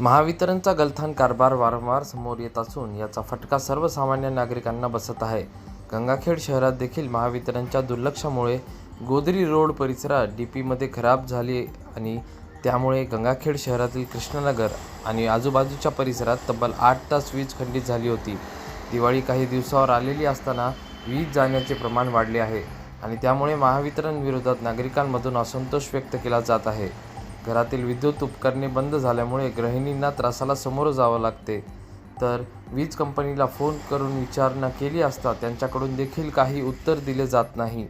महावितरणचा गलथान कारभार वारंवार समोर येत असून याचा फटका सर्वसामान्य नागरिकांना बसत आहे. गंगाखेड शहरात देखील महावितरणच्या दुर्लक्षामुळे गोदरी रोड परिसरात डी पीमध्ये खराब झाली आणि त्यामुळे गंगाखेड शहरातील कृष्णनगर आणि आजूबाजूच्या परिसरात तब्बल आठ तास वीज खंडित झाली होती. दिवाळी काही दिवसावर आलेली असताना वीज जाण्याचे प्रमाण वाढले आहे आणि त्यामुळे महावितरण विरोधात नागरिकांमधून असंतोष व्यक्त केला जात आहे. घरातील विद्युत उपकरणे बंद झाल्यामुळे गृहिणींना त्रासाला सामोरं जावं लागते. तर वीज कंपनीला फोन करून विचारणा केली असता त्यांच्याकडून देखील काही उत्तर दिले जात नाही.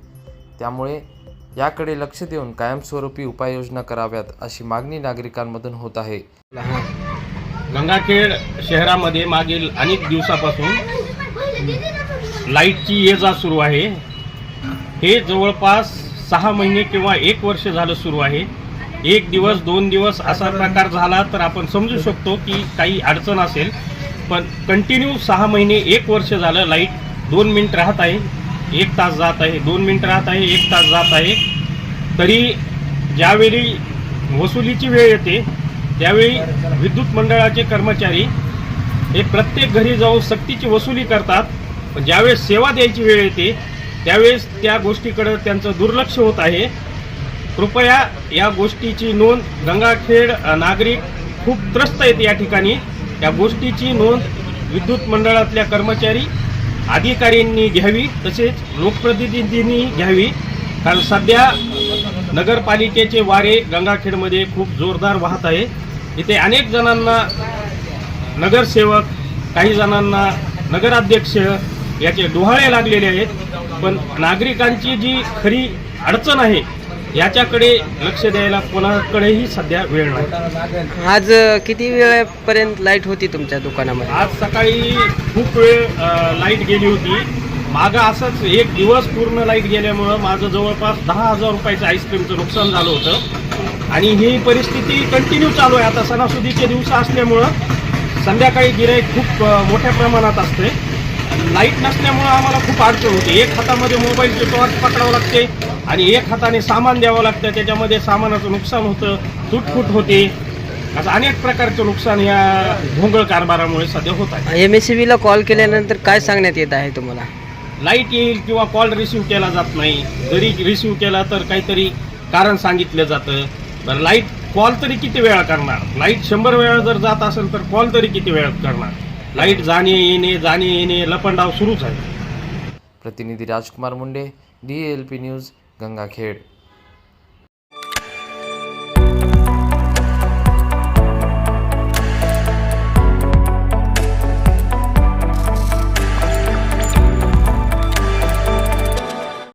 त्यामुळे याकडे लक्ष देऊन कायमस्वरूपी उपाययोजना कराव्यात अशी मागणी नागरिकांमधून होत आहे. गंगाखेड शहरामध्ये मागील अनेक दिवसापासून लाईटची ये जा सुरू आहे. हे जवळपास सहा महिने किंवा एक वर्ष झालं सुरू आहे. एक दिवस दोन दिवस असा प्रकार झाला तर आपण समजू शकतो की काही अडचण असेल. पण कंटिन्यू सहा महिने एक वर्ष झालं लाइट दोन मिनिट राहत आहे एक तास जात आहे दोन मिनिट राहत आहे एक तास जात आहे. तरी ज्यावेळी वसुलीची वेळ येते त्यावेळी विद्युत मंडळाचे कर्मचारी हे प्रत्येक घरी जाऊन सक्तीची वसुली करतात. पण ज्यावेळेस सेवा द्यायची वेळ येते त्यावेळेस त्या गोष्टीकडे त्यांचं दुर्लक्ष होत आहे. कृपया या गोष्टीची नोंद गंगाखेड नागरिक खूप त्रस्त आहेत या ठिकाणी. या गोष्टीची नोंद विद्युत मंडळातल्या कर्मचारी अधिकाऱ्यांनी घ्यावी तसेच लोकप्रतिनिधींनी घ्यावी. कारण सध्या नगरपालिकेचे वारे गंगाखेडमध्ये खूप जोरदार वाहत आहे. इथे अनेक जणांना नगरसेवक काही जणांना नगराध्यक्ष याचे डोहाळे लागलेले आहेत. पण नागरिकांची जी खरी अडचण आहे याच्याकडे लक्ष द्यायला कोणाकडेही सध्या वेळ नाही. आज किती वेळपर्यंत लाइट होती तुमच्या दुकानामध्ये? आज सकाळी खूप वेळ लाइट गेली होती. मागं असंच एक दिवस पूर्ण लाइट गेल्यामुळं माझं जवळपास दहा हजार रुपयाचं आईस्क्रीमचं नुकसान झालं होतं. आणि ही परिस्थिती कंटिन्यू चालू आहे. आता सणासुदीचे दिवस असल्यामुळं संध्याकाळी गिराईक खूप मोठ्या प्रमाणात असते. लाइट नसल्यामुळं आम्हाला खूप अडचण होते. एक हातामध्ये मोबाईलची टॉर्च पकडावं लागते आणि एक हाताने सामान द्यावं लागतं. त्याच्यामध्ये सामानाचं नुकसान होतं तुटफूट होते. असं अनेक प्रकारचं नुकसान या भोंगळ कारभारामुळे सध्या होत आहे. एम एस सी बीला कॉल केल्यानंतर काय सांगण्यात येत आहे तुम्हाला? लाइट येईल किंवा कॉल रिसिव्ह केला जात नाही. जरी रिसिव्ह केला तर काहीतरी कारण सांगितलं जातं. बरं लाइट कॉल तरी किती वेळा करणार? लाइट शंभर वेळा जर जात असेल तर कॉल तरी किती वेळा करणार? लाइट जाणे येणे जाणे येणे लपंडाव सुरूच आहे. प्रतिनिधी Rajkumar Munde D L P news Gangakhed.